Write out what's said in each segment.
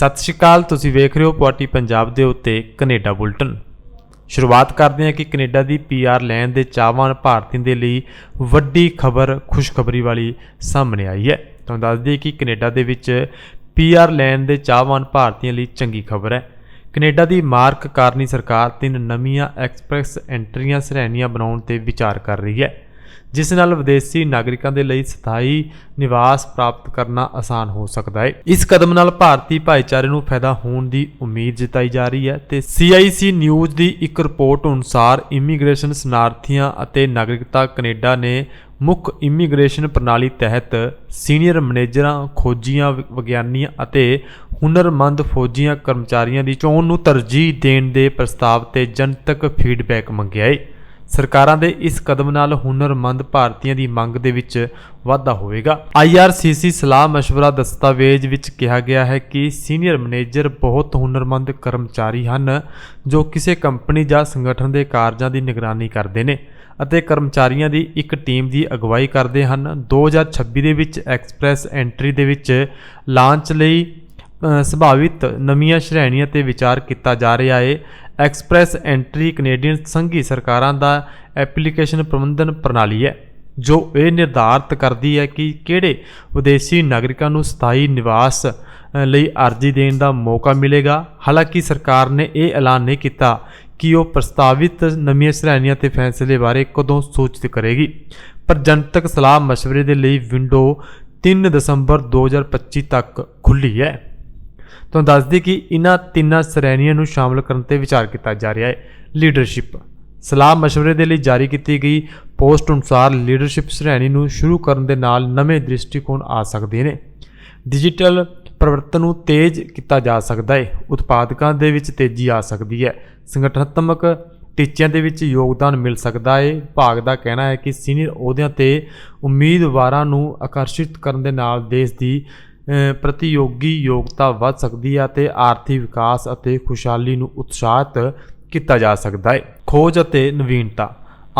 ਸਤਿ ਸ਼੍ਰੀ ਅਕਾਲ, ਤੁਸੀਂ ਵੇਖ ਰਹੇ ਹੋ ਪੁਆਟੀ ਪੰਜਾਬ ਦੇ ਉੱਤੇ ਕੈਨੇਡਾ ਬੁਲਟਨ। ਸ਼ੁਰੂਆਤ ਕਰਦੇ ਹਾਂ ਕਿ ਕੈਨੇਡਾ ਦੀ ਪੀਆਰ ਲੈਣ ਦੇ ਚਾਹਵਾਨ ਭਾਰਤੀਆਂ ਦੇ ਲਈ ਵੱਡੀ ਖਬਰ, ਖੁਸ਼ਖਬਰੀ ਵਾਲੀ ਸਾਹਮਣੇ ਆਈ ਹੈ। ਤੁਹਾਨੂੰ ਦੱਸ ਦਈਏ ਕਿ ਕੈਨੇਡਾ ਦੇ ਵਿੱਚ ਪੀਆਰ ਲੈਣ ਦੇ ਚਾਹਵਾਨ ਭਾਰਤੀਆਂ ਲਈ ਚੰਗੀ ਖਬਰ ਹੈ। ਕੈਨੇਡਾ ਦੀ ਮਾਰਕ ਕਾਰਨੀ ਸਰਕਾਰ ਤਿੰਨ ਨਵੀਆਂ ਐਕਸਪ੍ਰੈਸ ਐਂਟਰੀਆਂ, ਸ਼੍ਰੇਣੀਆਂ ਬਣਾਉਣ ਤੇ ਵਿਚਾਰ ਕਰ ਰਹੀ ਹੈ। ਜਿਸ ਨਾਲ ਵਿਦੇਸ਼ੀ ਨਾਗਰਿਕਾਂ ਦੇ ਲਈ ਸਥਾਈ ਨਿਵਾਸ ਪ੍ਰਾਪਤ ਕਰਨਾ ਆਸਾਨ ਹੋ ਸਕਦਾ ਹੈ। ਇਸ ਕਦਮ ਨਾਲ ਭਾਰਤੀ ਭਾਈਚਾਰੇ ਨੂੰ ਫਾਇਦਾ ਹੋਣ ਦੀ ਉਮੀਦ ਜਤਾਈ ਜਾ ਰਹੀ ਹੈ ਤੇ CIC ਨਿਊਜ਼ ਦੀ ਇੱਕ ਰਿਪੋਰਟ ਅਨੁਸਾਰ ਇਮੀਗ੍ਰੇਸ਼ਨ ਸ਼ਨਾਰਥੀਆਂ ਅਤੇ ਨਾਗਰਿਕਤਾ ਕੈਨੇਡਾ ਨੇ ਮੁੱਖ ਇਮੀਗ੍ਰੇਸ਼ਨ ਪ੍ਰਣਾਲੀ ਤਹਿਤ ਸੀਨੀਅਰ ਮੈਨੇਜਰਾਂ, ਖੋਜੀਆਂ ਵਿ- ਵਿਗਿਆਨੀਆਂ ਅਤੇ ਹੁਨਰਮੰਦ ਫੌਜੀਆਂ ਕਰਮਚਾਰੀਆਂ ਦੀ ਚੋਣ ਨੂੰ ਤਰਜੀਹ ਦੇਣ ਦੇ ਪ੍ਰਸਤਾਵ ਤੇ ਜਨਤਕ ਫੀਡਬੈਕ ਮੰਗਿਆ ਹੈ। ਸਰਕਾਰਾਂ ਦੇ ਇਸ ਕਦਮ ਨਾਲ ਹੁਨਰਮੰਦ ਭਾਰਤੀਆਂ ਦੀ ਮੰਗ ਦੇ ਵਿੱਚ ਵਾਧਾ ਹੋਵੇਗਾ IRCC ਸਲਾਹ مشورہ ਦਸਤਾਵੇਜ਼ ਵਿੱਚ ਕਿਹਾ ਗਿਆ ਹੈ ਕਿ ਸੀਨੀਅਰ ਮੈਨੇਜਰ ਬਹੁਤ ਹੁਨਰਮੰਦ ਕਰਮਚਾਰੀ ਹਨ ਜੋ ਕਿਸੇ ਕੰਪਨੀ ਜਾਂ ਸੰਗਠਨ ਦੇ ਕਾਰਜਾਂ ਦੀ ਨਿਗਰਾਨੀ ਕਰਦੇ ਨੇ ਅਤੇ ਕਰਮਚਾਰੀਆਂ ਦੀ ਇੱਕ ਟੀਮ ਦੀ ਅਗਵਾਈ ਕਰਦੇ ਹਨ 2026 ਦੇ ਵਿੱਚ ਐਕਸਪ੍ਰੈਸ ਐਂਟਰੀ ਦੇ ਵਿੱਚ ਲਾਂਚ ਲਈ ਅ, ਸੰਭਾਵਿਤ ਨਵੀਆਂ ਸ਼੍ਰੇਣੀਆਂ ਤੇ ਵਿਚਾਰ ਕੀਤਾ ਜਾ ਰਿਹਾ ਹੈ ਐਕਸਪ੍ਰੈਸ ਐਂਟਰੀ ਕੈਨੇਡੀਅਨ ਸੰਘੀ ਸਰਕਾਰਾਂ ਦਾ ਐਪਲੀਕੇਸ਼ਨ ਪ੍ਰਬੰਧਨ ਪ੍ਰਣਾਲੀ ਹੈ, ਜੋ ਇਹ ਨਿਰਧਾਰਤ ਕਰਦੀ ਹੈ ਕਿ ਕਿਹੜੇ ਵਿਦੇਸ਼ੀ ਨਾਗਰਿਕਾਂ ਨੂੰ ਸਥਾਈ ਨਿਵਾਸ ਲਈ ਅਰਜ਼ੀ ਦੇਣ ਦਾ ਮੌਕਾ ਮਿਲੇਗਾ। ਹਾਲਾਂਕਿ ਸਰਕਾਰ ਨੇ ਇਹ ਐਲਾਨ ਨਹੀਂ ਕੀਤਾ ਕਿ ਉਹ ਪ੍ਰਸਤਾਵਿਤ ਨਵੀਆਂ ਸ਼੍ਰੇਣੀਆਂ ਤੇ ਫੈਸਲੇ ਬਾਰੇ ਕਦੋਂ ਸੂਚਿਤ ਕਰੇਗੀ। ਪਰ ਜਨਤਕ ਸਲਾਹ مشਵਰੇ ਦੇ ਲਈ ਵਿੰਡੋ 3 ਦਸੰਬਰ 2025 ਤੱਕ ਖੁੱਲੀ ਹੈ। ਤੁਹਾਨੂੰ ਦੱਸ ਦਈਏ ਕਿ ਇਹਨਾਂ ਤਿੰਨਾਂ ਸ਼੍ਰੇਣੀਆਂ ਨੂੰ ਸ਼ਾਮਲ ਕਰਨ ਤੇ ਵਿਚਾਰ ਕੀਤਾ ਜਾ ਰਿਹਾ ਹੈ। ਲੀਡਰਸ਼ਿਪ ਸਲਾਹ مشਵਰੇ ਦੇ ਲਈ ਜਾਰੀ ਕੀਤੀ ਗਈ। ਪੋਸਟ ਅਨੁਸਾਰ ਲੀਡਰਸ਼ਿਪ ਸ਼੍ਰੇਣੀ ਨੂੰ ਸ਼ੁਰੂ ਕਰਨ ਦੇ ਨਾਲ ਨਵੇਂ ਦ੍ਰਿਸ਼ਟੀਕੋਣ ਆ ਸਕਦੇ ਨੇ। ਡਿਜੀਟਲ ਪਰਿਵਰਤਨ ਨੂੰ ਤੇਜ਼ ਕੀਤਾ ਜਾ ਸਕਦਾ ਹੈ। ਉਤਪਾਦਕਾਂ ਦੇ ਵਿੱਚ ਤੇਜ਼ੀ ਆ ਸਕਦੀ ਹੈ। ਸੰਗਠਨਾਤਮਕ ਟੀਚਿਆਂ ਦੇ ਵਿੱਚ ਯੋਗਦਾਨ ਮਿਲ ਸਕਦਾ ਹੈ। ਭਾਗ ਦਾ ਕਹਿਣਾ ਹੈ ਕਿ ਸੀਨੀਅਰ ਅਹੁਦਿਆਂ ਤੇ ਉਮੀਦਵਾਰਾਂ ਨੂੰ ਆਕਰਸ਼ਿਤ ਕਰਨ ਦੇ ਨਾਲ ਦੇਸ਼ ਦੀ ਪ੍ਰਤੀਯੋਗੀ ਯੋਗਤਾ ਵੱਧ ਸਕਦੀ ਹੈ ਅਤੇ ਆਰਥਿਕ ਵਿਕਾਸ ਅਤੇ ਖੁਸ਼ਹਾਲੀ ਨੂੰ ਉਤਸ਼ਾਹਿਤ ਕੀਤਾ ਜਾ ਸਕਦਾ ਹੈ। ਖੋਜ ਅਤੇ ਨਵੀਨਤਾ।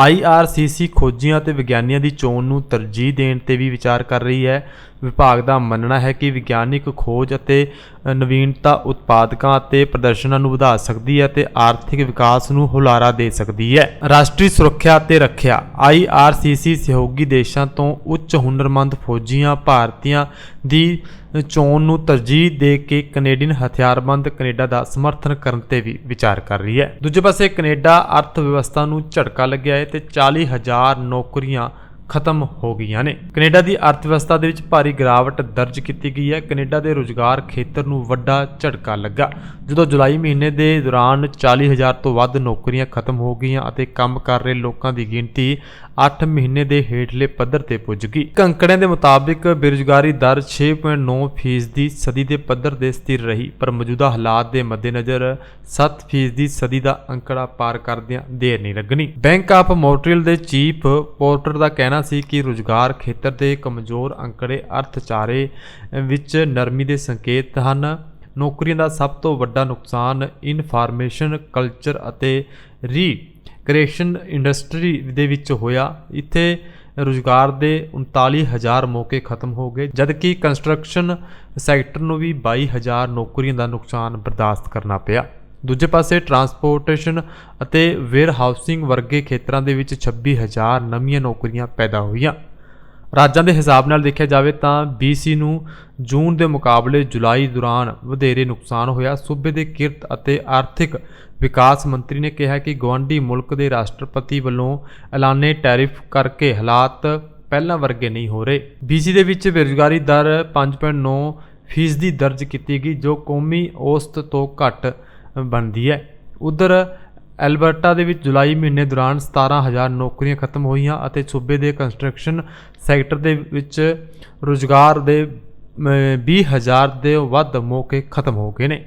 IRCC ਖੋਜੀਆਂ ਅਤੇ ਵਿਗਿਆਨੀਆਂ ਦੀ ਚੋਣ ਨੂੰ ਤਰਜੀਹ ਦੇਣ ਤੇ ਵੀ ਵਿਚਾਰ ਕਰ ਰਹੀ ਹੈ। ਵਿਭਾਗ ਦਾ ਮੰਨਣਾ ਹੈ ਕਿ ਵਿਗਿਆਨਿਕ ਖੋਜ ਅਤੇ ਨਵੀਨਤਾ ਉਤਪਾਦਕਾਂ ਅਤੇ ਪ੍ਰਦਰਸ਼ਨਾਂ ਨੂੰ ਵਧਾ ਸਕਦੀ ਹੈ ਅਤੇ ਆਰਥਿਕ ਵਿਕਾਸ ਨੂੰ ਹੁਲਾਰਾ ਦੇ ਸਕਦੀ ਹੈ। ਰਾਸ਼ਟਰੀ ਸੁਰੱਖਿਆ ਅਤੇ ਰੱਖਿਆ IRCC ਸਹਿਯੋਗੀ ਦੇਸ਼ਾਂ ਤੋਂ ਉੱਚ ਹੁਨਰਮੰਦ ਫੌਜੀਆਂ ਭਾਰਤੀਆਂ ਦੀ ਚੋਣ ਨੂੰ ਤਰਜੀਹ ਦੇ ਕੇ ਕੈਨੇਡੀਅਨ ਹਥਿਆਰਬੰਦ ਕੈਨੇਡਾ ਦਾ ਸਮਰਥਨ ਕਰਨ ਤੇ ਵੀ ਵਿਚਾਰ ਕਰ ਰਹੀ ਹੈ। ਦੂਜੇ ਪਾਸੇ ਕੈਨੇਡਾ ਅਰਥ ਵਿਵਸਥਾ ਨੂੰ ਝਟਕਾ ਲੱਗਿਆ ਹੈ ਤੇ 40000 ਨੌਕਰੀਆਂ ਖਤਮ ਹੋ ਗਈਆਂ ਨੇ। ਕੈਨੇਡਾ ਦੀ ਅਰਥ ਵਿਵਸਥਾ ਦੇ ਵਿੱਚ ਭਾਰੀ ਗਿਰਾਵਟ ਦਰਜ ਕੀਤੀ ਗਈ ਹੈ। ਕੈਨੇਡਾ ਦੇ ਰੁਜ਼ਗਾਰ ਖੇਤਰ ਨੂੰ ਵੱਡਾ ਝਟਕਾ ਲੱਗਾ। ਜਦੋਂ ਜੁਲਾਈ ਮਹੀਨੇ ਦੇ ਦੌਰਾਨ 40000 ਤੋਂ ਵੱਧ ਨੌਕਰੀਆਂ ਖਤਮ ਹੋ ਗਈਆਂ ਅਤੇ ਕੰਮ ਕਰ ਰਹੇ ਲੋਕਾਂ ਦੀ ਗਿਣਤੀ 8 ਮਹੀਨੇ ਦੇ ਹੇਠਲੇ ਪੱਧਰ ਤੇ ਪੁੱਜ ਗਈ। ਕੰਕੜਿਆਂ ਦੇ ਮੁਤਾਬਿਕ ਬੇਰੁਜ਼ਗਾਰੀ ਦਰ 6.9% ਫੀਸਦੀ ਸਦੀ ਦੇ ਪੱਧਰ ਤੇ ਸਥਿਰ ਰਹੀ, ਪਰ ਮੌਜੂਦਾ ਹਾਲਾਤ ਦੇ ਮੱਦੇਨਜ਼ਰ 7% ਫੀਸਦੀ ਸਦੀ ਦਾ ਅੰਕੜਾ ਪਾਰ ਕਰਦਿਆਂ ਦੇਰ ਨਹੀਂ ਲੱਗਣੀ। ਬੈਂਕ ਆਫ ਮੋਂਟਰੀਅਲ ਦੇ ਚੀਫ ਪੋਰਟਰ ਦਾ ਕਹਿਣਾ ਸੀ ਕਿ ਰੁਜ਼ਗਾਰ ਖੇਤਰ ਦੇ ਕਮਜ਼ੋਰ ਅੰਕੜੇ ਅਰਥਚਾਰੇ ਵਿੱਚ ਨਰਮੀ ਦੇ ਸੰਕੇਤ ਹਨ। ਨੌਕਰੀਆਂ ਦਾ ਸਭ ਤੋਂ ਵੱਡਾ ਨੁਕਸਾਨ ਇਨਫਾਰਮੇਸ਼ਨ, ਕਲਚਰ ਅਤੇ ਰੀ ਕ੍ਰੀਏਸ਼ਨ ਇੰਡਸਟਰੀ ਦੇ ਵਿੱਚ ਹੋਇਆ। ਇੱਥੇ ਰੁਜ਼ਗਾਰ ਦੇ 39000 ਮੌਕੇ ਖਤਮ ਹੋ ਗਏ, ਜਦਕਿ ਕੰਸਟਰਕਸ਼ਨ ਸੈਕਟਰ ਨੂੰ ਵੀ 22000 ਨੌਕਰੀਆਂ ਦਾ ਨੁਕਸਾਨ ਬਰਦਾਸ਼ਤ ਕਰਨਾ ਪਿਆ। ਦੂਜੇ ਪਾਸੇ ਟਰਾਂਸਪੋਰਟੇਸ਼ਨ ਅਤੇ ਵੇਅਰ ਹਾਊਸਿੰਗ ਵਰਗੇ ਖੇਤਰਾਂ ਦੇ ਵਿੱਚ 26000 ਨਵੀਆਂ ਨੌਕਰੀਆਂ ਪੈਦਾ ਹੋਈਆਂ। ਰਾਜਾਂ ਦੇ ਹਿਸਾਬ ਨਾਲ ਦੇਖਿਆ ਜਾਵੇ ਤਾਂ BC ਨੂੰ ਜੂਨ ਦੇ ਮੁਕਾਬਲੇ ਜੁਲਾਈ ਦੌਰਾਨ ਵਧੇਰੇ ਨੁਕਸਾਨ ਹੋਇਆ। ਸੂਬੇ ਦੇ ਕਿਰਤ ਅਤੇ ਆਰਥਿਕ ਵਿਕਾਸ ਮੰਤਰੀ ਨੇ ਕਿਹਾ ਕਿ ਗਵਾਂਢੀ ਮੁਲਕ ਦੇ ਰਾਸ਼ਟਰਪਤੀ ਵੱਲੋਂ ਐਲਾਨੇ ਟੈਰਿਫ ਕਰਕੇ ਹਾਲਾਤ ਪਹਿਲਾਂ ਵਰਗੇ ਨਹੀਂ ਹੋ ਰਹੇ। BC ਦੇ ਵਿੱਚ ਬੇਰੁਜ਼ਗਾਰੀ ਦਰ 5.9 ਫੀਸਦੀ ਦਰਜ ਕੀਤੀ ਗਈ, ਜੋ ਕੌਮੀ ਔਸਤ ਤੋਂ ਘੱਟ ਬਣਦੀ ਹੈ। ਉਧਰ ਐਲਬਰਟਾ ਦੇ ਵਿੱਚ ਜੁਲਾਈ ਮਹੀਨੇ ਦੌਰਾਨ 17000 ਨੌਕਰੀਆਂ ਖਤਮ ਹੋਈਆਂ ਅਤੇ ਸੂਬੇ ਦੇ ਕੰਸਟਰਕਸ਼ਨ ਸੈਕਟਰ ਦੇ ਵਿੱਚ ਰੁਜ਼ਗਾਰ ਦੇ 20000 ਦੇ ਵੱਧ ਮੌਕੇ ਖਤਮ ਹੋ ਗਏ ਨੇ।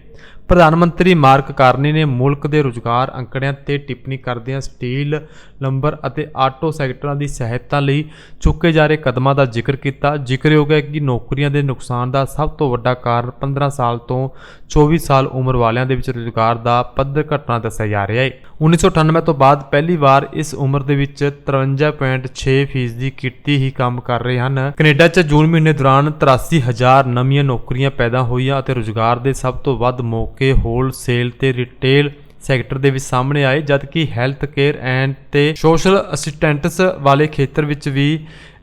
ਪ੍ਰਧਾਨ ਮੰਤਰੀ ਮਾਰਕ ਕਾਰਨੀ ਨੇ ਮੁਲਕ ਦੇ ਰੁਜ਼ਗਾਰ ਅੰਕੜਿਆਂ ਤੇ ਟਿੱਪਣੀ ਕਰਦਿਆਂ ਸਟੀਲ, ਲੰਬਰ ਅਤੇ ਆਟੋ ਸੈਕਟਰਾਂ ਦੀ ਸਹਾਇਤਾ ਲਈ ਚੁੱਕੇ ਜਾ ਰਹੇ ਕਦਮਾਂ ਦਾ ਜ਼ਿਕਰ ਕੀਤਾ। ਜ਼ਿਕਰਯੋਗ ਹੈ ਕਿ ਨੌਕਰੀਆਂ ਦੇ ਨੁਕਸਾਨ ਦਾ ਸਭ ਤੋਂ ਵੱਡਾ ਕਾਰਨ 15 ਸਾਲ ਤੋਂ 24 ਸਾਲ ਉਮਰ ਵਾਲਿਆਂ ਦੇ ਵਿੱਚ ਰੁਜ਼ਗਾਰ ਦਾ ਪੱਧਰ ਘਟਣਾ ਦੱਸਿਆ ਜਾ ਰਿਹਾ ਹੈ। 1998 ਤੋਂ ਬਾਅਦ ਪਹਿਲੀ ਵਾਰ ਇਸ ਉਮਰ ਦੇ ਵਿੱਚ 53.6 ਫੀਸਦੀ ਕਿਰਤੀ ਹੀ ਕੰਮ ਕਰ ਰਹੇ ਹਨ। ਕੈਨੇਡਾ 'ਚ ਜੂਨ ਮਹੀਨੇ ਦੌਰਾਨ 83000 ਨਵੀਆਂ ਨੌਕਰੀਆਂ ਪੈਦਾ ਹੋਈਆਂ ਅਤੇ ਰੁਜ਼ਗਾਰ ਦੇ ਸਭ ਤੋਂ ਵੱਧ ਮੌਕੇ ਹੋਲਸੇਲ ਤੇ ਰਿਟੇਲ ਸੈਕਟਰ ਦੇ ਵਿੱਚ ਸਾਹਮਣੇ ਆਏ, ਜਦਕਿ ਹੈਲਥ ਕੇਅਰ ਐਂਡ ਤੇ ਸੋਸ਼ਲ ਅਸਿਸਟੈਂਟਸ ਵਾਲੇ ਖੇਤਰ ਵਿੱਚ ਵੀ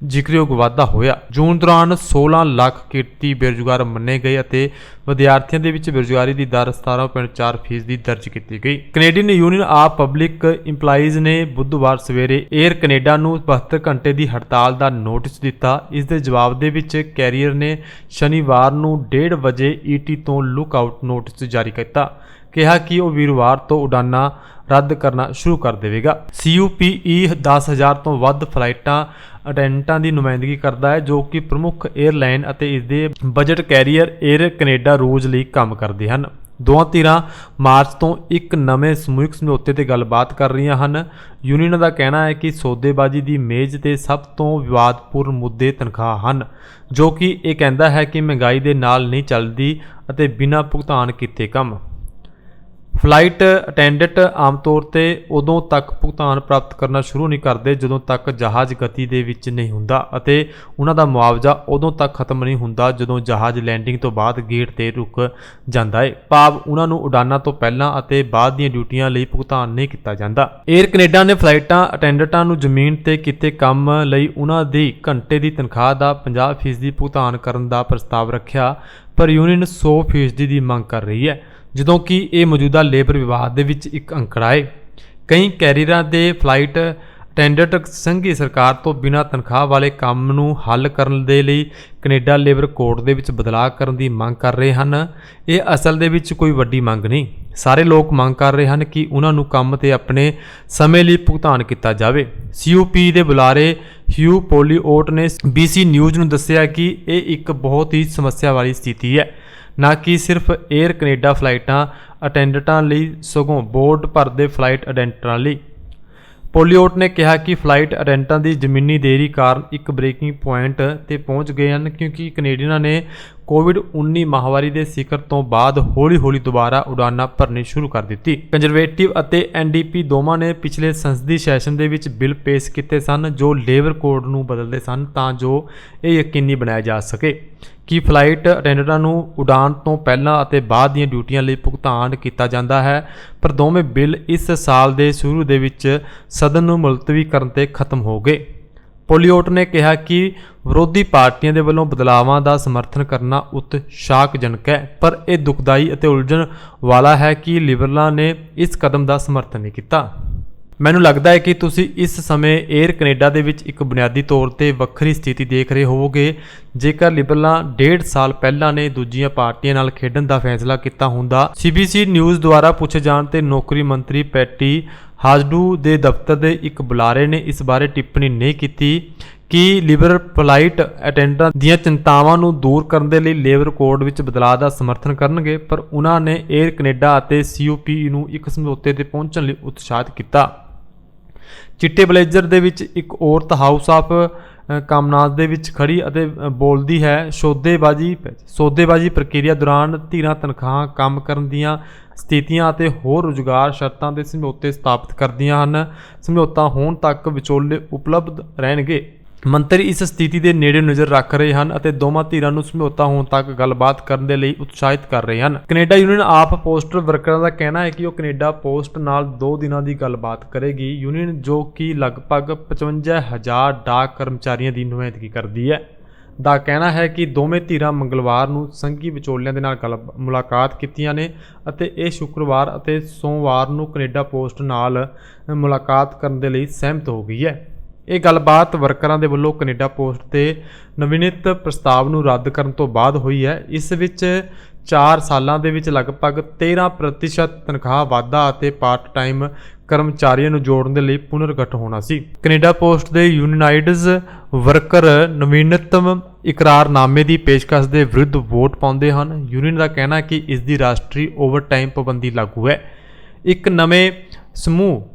ਜ਼ਿਕਰਯੋਗ ਵਾਧਾ ਹੋਇਆ। ਜੂਨ ਦੌਰਾਨ 16 ਲੱਖ ਕਿਰਤੀ ਬੇਰੁਜ਼ਗਾਰ ਮੰਨੇ ਗਏ ਅਤੇ ਵਿਦਿਆਰਥੀਆਂ ਦੇ ਵਿੱਚ ਬੇਰੁਜ਼ਗਾਰੀ ਦੀ ਦਰ 17.4 ਫੀਸਦੀ ਦਰਜ ਕੀਤੀ ਗਈ। Canadian union of public EMPLOYEES ਨੇ ਬੁੱਧਵਾਰ ਸਵੇਰੇ 에ਅਰ ਕੈਨੇਡਾ ਨੂੰ 72 ਘੰਟੇ ਦੀ ਹੜਤਾਲ ਦਾ ਨੋਟਿਸ ਦਿੱਤਾ। ਇਸ ਦੇ ਜਵਾਬ ਦੇ ਵਿੱਚ ਕੈਰੀਅਰ ਨੇ ਸ਼ਨੀਵਾਰ ਨੂੰ 1:30 ਵਜੇ ਈਟੀ ਤੋਂ ਲੁੱਕ ਆਊਟ ਨੋਟਿਸ ਜਾਰੀ ਕੀਤਾ। ਕਿਹਾ ਕਿ ਉਹ ਵੀਰਵਾਰ ਤੋਂ ਉਡਾਨਾਂ ਰੱਦ ਕਰਨਾ ਸ਼ੁਰੂ ਕਰ ਦੇਵੇਗਾ। CUPE 10000 ਤੋਂ ਵੱਧ ਫਲਾਈਟਾਂ, ਅਟੈਂਡੈਂਟਾਂ ਦੀ ਨੁਮਾਇੰਦਗੀ ਕਰਦਾ ਹੈ, ਜੋ ਕਿ ਪ੍ਰਮੁੱਖ 에ਅਰਲਾਈਨ ਅਤੇ ਇਸ ਦੇ ਬਜਟ ਕੈਰੀਅਰ 에ਅਰ ਕੈਨੇਡਾ ਰੋਜ਼ ਲਈ ਕੰਮ ਕਰਦੇ ਹਨ। ਦੋਵਾਂ ਧਿਰਾਂ ਮਾਰਚ ਤੋਂ ਇੱਕ ਨਵੇਂ ਸਮੂਹਿਕ ਸਮਝੌਤੇ ਤੇ ਗੱਲਬਾਤ ਕਰ ਰਹੀਆਂ ਹਨ। ਯੂਨੀਅਨ ਦਾ ਕਹਿਣਾ ਹੈ ਕਿ ਸੌਦੇਬਾਜ਼ੀ ਦੀ ਮੇਜ਼ ਤੇ ਸਭ ਤੋਂ ਵਿਵਾਦਪੂਰਨ ਮੁੱਦੇ ਤਨਖਾਹ ਹਨ, ਜੋ ਕਿ ਇਹ ਕਹਿੰਦਾ ਹੈ ਕਿ ਮਹਿੰਗਾਈ ਦੇ ਨਾਲ ਨਹੀਂ ਚੱਲਦੀ ਅਤੇ ਬਿਨਾਂ ਭੁਗਤਾਨ ਕੀਤੇ ਕੰਮ। ਫਲਾਈਟ ਅਟੈਂਡੈਂਟ ਆਮ ਤੌਰ ਤੇ ਉਦੋਂ ਤੱਕ ਭੁਗਤਾਨ ਪ੍ਰਾਪਤ ਕਰਨਾ ਸ਼ੁਰੂ ਨਹੀਂ ਕਰਦੇ ਜਦੋਂ ਤੱਕ ਜਹਾਜ਼ ਗਤੀ ਦੇ ਵਿੱਚ ਨਹੀਂ ਹੁੰਦਾ ਅਤੇ ਉਹਨਾਂ ਦਾ ਮੁਆਵਜ਼ਾ ਉਦੋਂ ਤੱਕ ਖਤਮ ਨਹੀਂ ਹੁੰਦਾ ਜਦੋਂ ਜਹਾਜ਼ ਲੈਂਡਿੰਗ ਤੋਂ ਬਾਅਦ ਗੇਟ ਤੇ ਰੁਕ ਜਾਂਦਾ ਹੈ। ਭਾਵ ਉਹਨਾਂ ਨੂੰ ਉਡਾਨਾਂ ਤੋਂ ਪਹਿਲਾਂ ਅਤੇ ਬਾਅਦ ਦੀਆਂ ਡਿਊਟੀਆਂ ਲਈ ਭੁਗਤਾਨ ਨਹੀਂ ਕੀਤਾ ਜਾਂਦਾ। 에ਅਰ ਕੈਨੇਡਾ ਨੇ ਫਲਾਈਟਾਂ ਅਟੈਂਡੈਂਟਾਂ ਨੂੰ ਜ਼ਮੀਨ ਤੇ ਕੀਤੇ ਕੰਮ ਲਈ ਉਹਨਾਂ ਦੀ ਘੰਟੇ ਦੀ ਤਨਖਾਹ ਦਾ 50% ਭੁਗਤਾਨ ਕਰਨ ਦਾ ਪ੍ਰਸਤਾਵ ਰੱਖਿਆ, ਪਰ ਯੂਨੀਅਨ 100% ਦੀ ਮੰਗ ਕਰ ਰਹੀ ਹੈ। ਜਦੋਂ ਕਿ ਇਹ ਮੌਜੂਦਾ ਲੇਬਰ ਵਿਵਾਦ ਦੇ ਵਿੱਚ ਇੱਕ ਅੰਕੜਾ ਹੈ ਕਈ ਕੈਰੀਅਰਾਂ ਦੇ ਫਲਾਈਟ ਅਟੈਂਡੈਂਟ ਸੰਘੀ ਸਰਕਾਰ ਤੋਂ ਬਿਨਾਂ ਤਨਖਾਹ ਵਾਲੇ ਕੰਮ ਨੂੰ ਹੱਲ ਕਰਨ ਦੇ ਲਈ ਕੈਨੇਡਾ ਲੇਬਰ ਕੋਡ ਦੇ ਵਿੱਚ ਬਦਲਾਅ ਕਰਨ ਦੀ ਮੰਗ ਕਰ ਰਹੇ ਹਨ। ਇਹ ਅਸਲ ਦੇ ਵਿੱਚ ਕੋਈ ਵੱਡੀ ਮੰਗ ਨਹੀਂ। ਸਾਰੇ ਲੋਕ ਮੰਗ ਕਰ ਰਹੇ ਹਨ ਕਿ ਉਹਨਾਂ ਨੂੰ ਕੰਮ ਤੇ ਆਪਣੇ ਸਮੇਂ ਲਈ ਭੁਗਤਾਨ ਕੀਤਾ ਜਾਵੇ। ਸੀਯੂਪੀ ਦੇ ਬੁਲਾਰੇ ਹਿਊ ਪੋਲੀਓਟ ਨੇ BC ਨਿਊਜ਼ ਨੂੰ ਦੱਸਿਆ ਕਿ ਇਹ ਇੱਕ ਬਹੁਤ ਹੀ ਸਮੱਸਿਆ ਵਾਲੀ ਸਥਿਤੀ ਹੈ। ਨਾ ਕਿ ਸਿਰਫ 에ਅਰ ਕੈਨੇਡਾ ਫਲਾਈਟਾਂ ਅਟੈਂਡੈਂਟਾਂ ਲਈ ਸਗੋਂ ਬੋਰਡ ਭਰ ਦੇ ਫਲਾਈਟ ਅਟੈਂਡੈਂਟਾਂ ਲਈ। ਪੋਲੀਓਟ ਨੇ ਕਿਹਾ ਕਿ ਫਲਾਈਟ ਅਟੈਂਡੈਂਟਾਂ ਦੀ ਜ਼ਮੀਨੀ ਦੇਰੀ ਕਾਰਨ ਇੱਕ ਬ੍ਰੇਕਿੰਗ ਪੁਆਇੰਟ ਤੇ ਪਹੁੰਚ ਗਏ ਹਨ, ਕਿਉਂਕਿ ਕੈਨੇਡੀਅਨਾਂ ਨੇ ਕੋਵਿਡ-19 ਮਹਾਮਾਰੀ ਦੇ ਸਿਖਰ ਤੋਂ ਬਾਅਦ ਹੌਲੀ-ਹੌਲੀ ਦੁਬਾਰਾ ਉਡਾਨਾਂ ਭਰਨੀ ਸ਼ੁਰੂ ਕਰ ਦਿੱਤੀ। ਕੰਜ਼ਰਵੇਟਿਵ ਅਤੇ ਐਨਡੀਪੀ ਦੋਵਾਂ ਨੇ ਪਿਛਲੇ ਸੰਸਦੀ ਸੈਸ਼ਨ ਦੇ ਵਿੱਚ ਬਿੱਲ ਪੇਸ਼ ਕੀਤੇ ਸਨ, ਜੋ ਲੇਬਰ ਕੋਡ ਨੂੰ ਬਦਲਦੇ ਸਨ ਤਾਂ ਜੋ ਇਹ ਯਕੀਨੀ ਬਣਾਇਆ ਜਾ ਸਕੇ ਕਿ ਫਲਾਈਟ ਅਟੈਂਡਰਾਂ ਨੂੰ ਉਡਾਨ ਤੋਂ ਪਹਿਲਾਂ ਅਤੇ ਬਾਅਦ ਦੀਆਂ ਡਿਊਟੀਆਂ ਲਈ ਭੁਗਤਾਨ ਕੀਤਾ ਜਾਂਦਾ ਹੈ, ਪਰ ਦੋਵੇਂ ਬਿੱਲ ਇਸ ਸਾਲ ਦੇ ਸ਼ੁਰੂ ਦੇ ਵਿੱਚ ਸਦਨ ਨੂੰ ਮੁਲਤਵੀ ਕਰਨ ਤੇ ਖਤਮ ਹੋ ਗਏ। ਪੋਲੀਓਟ ਨੇ ਕਿਹਾ ਕਿ ਵਿਰੋਧੀ ਪਾਰਟੀਆਂ ਦੇ ਵੱਲੋਂ ਬਦਲਾਵਾਂ ਦਾ ਸਮਰਥਨ ਕਰਨਾ ਉਤਸ਼ਾਹਜਨਕ ਹੈ, ਪਰ ਇਹ ਦੁਖਦਾਈ ਅਤੇ ਉਲਝਣ ਵਾਲਾ ਹੈ ਕਿ ਲਿਬਰਲਾਂ ਨੇ ਇਸ ਕਦਮ ਦਾ ਸਮਰਥਨ ਨਹੀਂ ਕੀਤਾ। ਮੈਨੂੰ ਲੱਗਦਾ ਹੈ ਕਿ ਤੁਸੀਂ ਇਸ ਸਮੇਂ 에ਅਰ ਕੈਨੇਡਾ ਦੇ ਵਿੱਚ ਇੱਕ ਬੁਨਿਆਦੀ ਤੌਰ ਤੇ ਵੱਖਰੀ ਸਥਿਤੀ ਦੇਖ ਰਹੇ ਹੋਵੋਗੇ। ਜੇਕਰ ਲਿਬਰਲਾਂ ਡੇਢ ਸਾਲ ਪਹਿਲਾਂ ਨੇ ਦੂਜੀਆਂ ਪਾਰਟੀਆਂ ਨਾਲ ਖੇਡਣ ਦਾ ਫੈਸਲਾ ਕੀਤਾ ਹੁੰਦਾ, ਸੀਬੀਸੀ ਨਿਊਜ਼ ਦੁਆਰਾ ਪੁੱਛੇ ਜਾਣ ਤੇ ਨੌਕਰੀ ਮੰਤਰੀ ਪੈਟੀ ਹਾਜਡੂ ਦੇ ਦਫ਼ਤਰ ਦੇ ਇੱਕ ਬੁਲਾਰੇ ਨੇ ਇਸ ਬਾਰੇ ਟਿੱਪਣੀ ਨਹੀਂ ਕੀਤੀ ਕਿ ਲਿਬਰ ਫਲਾਈਟ ਅਟੈਂਡੈਂਟਾਂ ਦੀਆਂ ਚਿੰਤਾਵਾਂ ਨੂੰ ਦੂਰ ਕਰਨ ਦੇ ਲਈ ਲੇਬਰ ਕੋਡ ਵਿੱਚ ਬਦਲਾਅ ਦਾ ਸਮਰਥਨ ਕਰਨਗੇ, ਪਰ ਉਹਨਾਂ ਨੇ 에ਅਰ ਕੈਨੇਡਾ ਅਤੇ ਸੀਯੂਪੀ ਨੂੰ ਇੱਕ ਸਮਝੌਤੇ ਤੇ ਪਹੁੰਚਣ ਲਈ ਉਤਸ਼ਾਹਿਤ ਕੀਤਾ। ਚਿੱਟੇ ਬਲੇਜ਼ਰ ਦੇ ਵਿੱਚ ਇੱਕ ਔਰਤ ਹਾਊਸ ਆਫ ਕਾਮਨਾਜ਼ ਦੇ ਵਿੱਚ ਖੜੀ ਅਤੇ ਬੋਲਦੀ ਹੈ, ਸੌਦੇਬਾਜ਼ੀ ਸੌਦੇਬਾਜ਼ੀ ਪ੍ਰਕਿਰਿਆ ਦੌਰਾਨ ਧੀਰਾਂ ਤਨਖਾਹਾਂ ਕੰਮ ਕਰਨ ਦੀਆਂ ਸਥਿਤੀਆਂ ਅਤੇ ਹੋਰ ਰੁਜ਼ਗਾਰ ਸ਼ਰਤਾਂ ਦੇ ਸਮਝੌਤੇ ਸਥਾਪਿਤ ਕਰਦੀਆਂ ਹਨ। ਸਮਝੌਤਾ ਹੋਣ ਤੱਕ ਵਿਚੋਲੇ ਉਪਲਬਧ ਰਹਿਣਗੇ। ਮੰਤਰੀ ਇਸ ਸਥਿਤੀ ਦੇ ਨੇੜੇ ਨਜ਼ਰ ਰੱਖ ਰਹੇ ਹਨ ਅਤੇ ਦੋਵਾਂ ਧਿਰਾਂ ਨੂੰ ਸਮਝੌਤਾ ਹੋਣ ਤੱਕ ਗੱਲਬਾਤ ਕਰਨ ਦੇ ਲਈ ਉਤਸ਼ਾਹਿਤ ਕਰ ਰਹੇ ਹਨ। ਕੈਨੇਡਾ ਯੂਨੀਅਨ ਆਪ ਪੋਸਟਰ ਵਰਕਰਾਂ ਦਾ ਕਹਿਣਾ ਹੈ ਕਿ ਉਹ ਕੈਨੇਡਾ ਪੋਸਟ ਨਾਲ 2 ਦਿਨਾਂ ਦੀ ਗੱਲਬਾਤ ਕਰੇਗੀ। ਯੂਨੀਅਨ ਜੋ ਕਿ ਲਗਭਗ 55000 ਡਾਕ ਕਰਮਚਾਰੀਆਂ ਦੀ ਨੁਮਾਇੰਦਗੀ ਕਰਦੀ ਹੈ, ਦਾ ਕਹਿਣਾ ਹੈ ਕਿ ਦੋਵੇਂ ਧਿਰਾਂ ਮੰਗਲਵਾਰ ਨੂੰ ਸੰਘੀ ਵਿਚੋਲਿਆਂ ਦੇ ਨਾਲ ਗੱਲ ਮੁਲਾਕਾਤ ਕੀਤੀਆਂ ਨੇ ਅਤੇ ਇਹ ਸ਼ੁੱਕਰਵਾਰ ਅਤੇ ਸੋਮਵਾਰ ਨੂੰ ਕੈਨੇਡਾ ਪੋਸਟ ਨਾਲ ਮੁਲਾਕਾਤ ਕਰਨ ਦੇ ਲਈ ਸਹਿਮਤ ਹੋ ਗਈ ਹੈ। ਇਹ ਗੱਲਬਾਤ ਵਰਕਰਾਂ ਦੇ ਵੱਲੋਂ ਕੈਨੇਡਾ ਪੋਸਟ ਤੇ ਨਵੀਨਿਤ ਪ੍ਰਸਤਾਵ ਨੂੰ ਰੱਦ ਕਰਨ ਤੋਂ ਬਾਅਦ ਹੋਈ ਹੈ। ਇਸ ਵਿੱਚ 4 ਸਾਲਾਂ ਦੇ ਵਿੱਚ ਲਗਭਗ 13% ਤਨਖਾਹ ਵਾਧਾ ਅਤੇ ਪਾਰਟ ਟਾਈਮ ਕਰਮਚਾਰੀਆਂ ਨੂੰ ਜੋੜਨ ਦੇ ਲਈ ਪੁਨਰਗਠ ਹੋਣਾ ਸੀ। ਕੈਨੇਡਾ ਪੋਸਟ ਦੇ ਯੂਨਾਈਟਡਸ ਵਰਕਰ ਨਵੀਨਤਮ ਇਕਰਾਰਨਾਮੇ ਦੀ ਪੇਸ਼ਕਸ਼ ਦੇ ਵਿਰੁੱਧ ਵੋਟ ਪਾਉਂਦੇ ਹਨ। ਯੂਨੀਅਨ ਦਾ ਕਹਿਣਾ ਹੈ ਕਿ ਇਸ ਦੀ ਰਾਸ਼ਟਰੀ ਓਵਰਟਾਈਮ ਪਾਬੰਦੀ ਲਾਗੂ ਹੈ। ਇੱਕ ਨਵੇਂ ਸਮੂਹ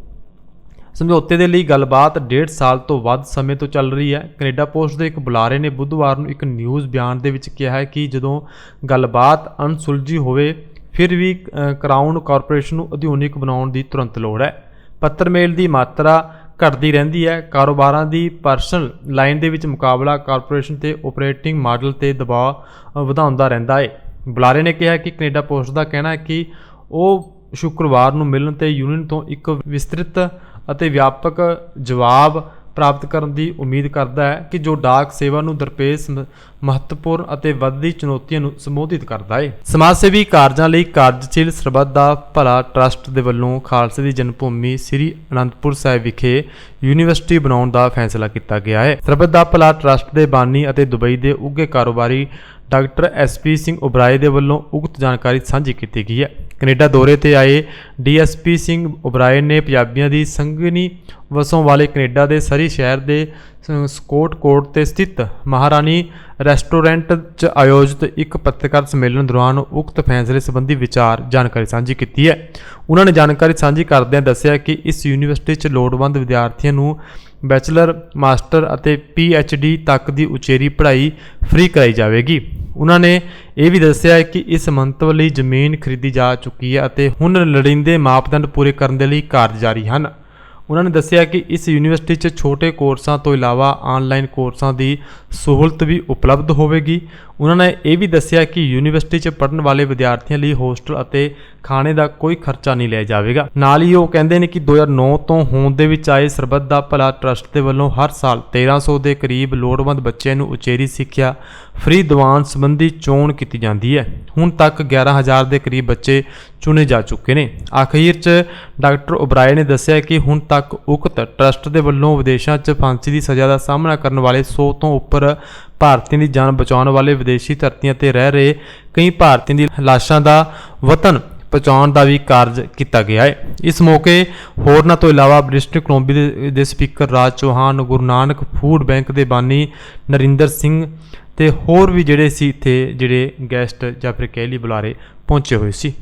ਸਮਝੌਤੇ ਦੇ ਲਈ ਗੱਲਬਾਤ ਡੇਢ ਸਾਲ ਤੋਂ ਵੱਧ ਸਮੇਂ ਤੋਂ ਚੱਲ ਰਹੀ ਹੈ। ਕੈਨੇਡਾ ਪੋਸਟ ਦੇ ਇੱਕ ਬੁਲਾਰੇ ਨੇ ਬੁੱਧਵਾਰ ਨੂੰ ਇੱਕ ਨਿਊਜ਼ ਬਿਆਨ ਦੇ ਵਿੱਚ ਕਿਹਾ ਹੈ ਕਿ ਜਦੋਂ ਗੱਲਬਾਤ ਅਣਸੁਲਝੀ ਹੋਵੇ, ਫਿਰ ਵੀ ਕਰਾਊਨ ਕਾਰਪੋਰੇਸ਼ਨ ਨੂੰ ਆਧੁਨਿਕ ਬਣਾਉਣ ਦੀ ਤੁਰੰਤ ਲੋੜ ਹੈ। ਪੱਤਰ ਮੇਲ ਦੀ ਮਾਤਰਾ ਘਟਦੀ ਰਹਿੰਦੀ ਹੈ। ਕਾਰੋਬਾਰਾਂ ਦੀ ਪਰਸਨਲ ਲਾਈਨ ਦੇ ਵਿੱਚ ਮੁਕਾਬਲਾ ਕਾਰਪੋਰੇਸ਼ਨ ਤੇ ਆਪਰੇਟਿੰਗ ਮਾਡਲ ਤੇ ਦਬਾਅ ਵਧਾਉਂਦਾ ਰਹਿੰਦਾ ਹੈ। ਬੁਲਾਰੇ ਨੇ ਕਿਹਾ ਕਿ ਕੈਨੇਡਾ ਪੋਸਟ ਦਾ ਕਹਿਣਾ ਹੈ ਕਿ ਉਹ ਸ਼ੁੱਕਰਵਾਰ ਨੂੰ ਮਿਲਣ ਤੇ ਯੂਨੀਅਨ ਤੋਂ ਇੱਕ ਵਿਸਤ੍ਰਿਤ ਅਤੇ ਵਿਆਪਕ ਜਵਾਬ ਪ੍ਰਾਪਤ ਕਰਨ ਦੀ ਉਮੀਦ ਕਰਦਾ ਹੈ ਕਿ ਜੋ ਡਾਕ ਸੇਵਾ ਨੂੰ ਦਰਪੇਸ਼ ਮਹੱਤਵਪੂਰਨ ਅਤੇ ਵੱਧਦੀ ਚੁਣੌਤੀਆਂ ਨੂੰ ਸੰਬੋਧਿਤ ਕਰਦਾ ਹੈ। ਸਮਾਜ ਸੇਵੀ ਕਾਰਜਾਂ ਲਈ ਕਾਰਜਸ਼ੀਲ ਸਰਬੱਤ ਦਾ ਭਲਾ ਟਰਸਟ ਦੇ ਵੱਲੋਂ ਖਾਲਸੇ ਦੀ ਜਨਮ ਭੂਮੀ ਸ੍ਰੀ ਅਨੰਦਪੁਰ ਸਾਹਿਬ ਵਿਖੇ ਯੂਨੀਵਰਸਿਟੀ ਬਣਾਉਣ ਦਾ ਫੈਸਲਾ ਕੀਤਾ ਗਿਆ ਹੈ। ਸਰਬੱਤ ਦਾ ਭਲਾ ਟਰਸਟ ਦੇ ਬਾਨੀ ਅਤੇ ਦੁਬਈ ਦੇ ਉੱਘੇ ਕਾਰੋਬਾਰੀ ਡਾਕਟਰ ਐਸਪੀ ਸਿੰਘ ਉਬਰਾਏ ਦੇ ਵੱਲੋਂ ਉਕਤ ਜਾਣਕਾਰੀ ਸਾਂਝੀ ਕੀਤੀ ਗਈ ਹੈ। ਕੈਨੇਡਾ ਦੌਰੇ ਤੇ ਆਏ ਡੀਐਸਪੀ ਸਿੰਘ ਉਬਰਾਏ ਨੇ ਪੰਜਾਬੀਆਂ ਦੀ ਸੰਗਨੀ ਵਸੋਂ ਵਾਲੇ ਕੈਨੇਡਾ ਦੇ ਸਰੀ ਸ਼ਹਿਰ ਦੇ ਸਕੋਟ ਕੋਰਟ ਤੇ ਸਥਿਤ ਮਹਾਰਾਣੀ ਰੈਸਟੋਰੈਂਟ 'ਚ ਆਯੋਜਿਤ ਇੱਕ ਪੱਤਰਕਾਰ ਸੰਮੇਲਨ ਦੌਰਾਨ ਉਕਤ ਫੈਸਲੇ ਸੰਬੰਧੀ ਵਿਚਾਰ ਜਾਣਕਾਰੀ ਸਾਂਝੀ ਕੀਤੀ ਹੈ। ਉਹਨਾਂ ਨੇ ਜਾਣਕਾਰੀ ਸਾਂਝੀ ਕਰਦਿਆਂ ਦੱਸਿਆ ਕਿ ਇਸ ਯੂਨੀਵਰਸਿਟੀ 'ਚ ਲੋੜਵੰਦ ਵਿਦਿਆਰਥੀਆਂ ਨੂੰ ਬੈਚਲਰ, ਮਾਸਟਰ ਅਤੇ ਡੀ ਤੱਕ ਦੀ ਉਚੇਰੀ ਪੜ੍ਹਾਈ ਫ੍ਰੀ ਕਰਾਈ ਜਾਵੇਗੀ। ਉਹਨਾਂ ਨੇ ਇਹ ਵੀ ਦੱਸਿਆ ਕਿ ਇਸ ਮੰਤਵ ਲਈ ਜ਼ਮੀਨ ਖਰੀਦੀ ਜਾ ਚੁੱਕੀ ਹੈ ਅਤੇ ਹੁਣ ਲੋੜੀਂਦੇ ਮਾਪਦੰਡ ਪੂਰੇ ਕਰਨ ਦੇ ਲਈ ਕਾਰਜ ਜਾਰੀ ਹਨ। ਉਹਨਾਂ ਨੇ ਦੱਸਿਆ ਕਿ ਇਸ ਯੂਨੀਵਰਸਿਟੀ 'ਚ ਛੋਟੇ ਕੋਰਸਾਂ ਤੋਂ ਇਲਾਵਾ ਆਨਲਾਈਨ ਕੋਰਸਾਂ ਦੀ ਸਹੂਲਤ ਵੀ ਉਪਲਬਧ ਹੋਵੇਗੀ। ਉਹਨਾਂ ਨੇ ਇਹ ਵੀ ਦੱਸਿਆ ਕਿ ਯੂਨੀਵਰਸਿਟੀ 'ਚ ਪੜ੍ਹਨ ਵਾਲੇ ਵਿਦਿਆਰਥੀਆਂ ਲਈ ਹੋਸਟਲ ਅਤੇ ਖਾਣੇ ਦਾ ਕੋਈ ਖਰਚਾ ਨਹੀਂ ਲਿਆ ਜਾਵੇਗਾ। ਨਾਲ ਹੀ ਉਹ ਕਹਿੰਦੇ ਨੇ ਕਿ 2009 ਤੋਂ ਹੋਂਦ ਦੇ ਵਿੱਚ ਆਏ ਸਰਬੱਤ ਦਾ ਭਲਾ ਟਰਸਟ ਦੇ ਵੱਲੋਂ ਹਰ ਸਾਲ 1300 ਦੇ ਕਰੀਬ ਲੋੜਵੰਦ ਬੱਚਿਆਂ ਨੂੰ ਉਚੇਰੀ ਸਿੱਖਿਆ ਫ੍ਰੀ ਦੀਵਾਨ ਸੰਬੰਧੀ ਚੋਣ ਕੀਤੀ ਜਾਂਦੀ ਹੈ। ਹੁਣ ਤੱਕ 11000 ਦੇ ਕਰੀਬ ਬੱਚੇ ਚੁਣੇ ਜਾ ਚੁੱਕੇ ਨੇ। ਆਖਿਰ 'ਚ ਡਾਕਟਰ ਓਬਰਾਏ ਨੇ ਦੱਸਿਆ ਕਿ ਹੁਣ ਤੱਕ ਉਕਤ ਟਰਸਟ ਦੇ ਵੱਲੋਂ ਵਿਦੇਸ਼ਾਂ 'ਚ ਫਾਂਸੀ ਦੀ ਸਜ਼ਾ ਦਾ ਸਾਹਮਣਾ ਕਰਨ ਵਾਲੇ 100 ਤੋਂ ਉੱਪਰ ਭਾਰਤੀਆਂ ਦੀ ਜਾਨ ਬਚਾਉਣ ਵਾਲੇ ਵਿਦੇਸ਼ੀ ਧਰਤੀਆਂ ਤੇ ਰਹਿ ਰਹੇ ਕਈ ਭਾਰਤੀਆਂ ਦੀ ਲਾਸ਼ਾਂ ਦਾ ਵਤਨ ਪਹੁੰਚਾਉਣ ਦਾ ਵੀ ਕਾਰਜ ਕੀਤਾ ਗਿਆ ਹੈ। ਇਸ ਮੌਕੇ ਹੋਰਨਾਂ ਤੋਂ ਇਲਾਵਾ ਬ੍ਰਿਟਿਸ਼ ਕੋਲੰਬੀਆ ਦੇ- ਦੇ speaker Raj Chauhan, Guru Nanak food bank ਦੇ ਬਾਨੀ ਨਰਿੰਦਰ ਸਿੰਘ ਤੇ ਹੋਰ ਵੀ ਜਿਹੜੇ ਸੀ ਇੱਥੇ, ਜਿਹੜੇ ਗੈਸਟ ਜਾਂ ਫਿਰ ਕਹਿ ਲਈ ਬੁਲਾਰੇ ਪਹੁੰਚੇ ਹੋਏ ਸੀ।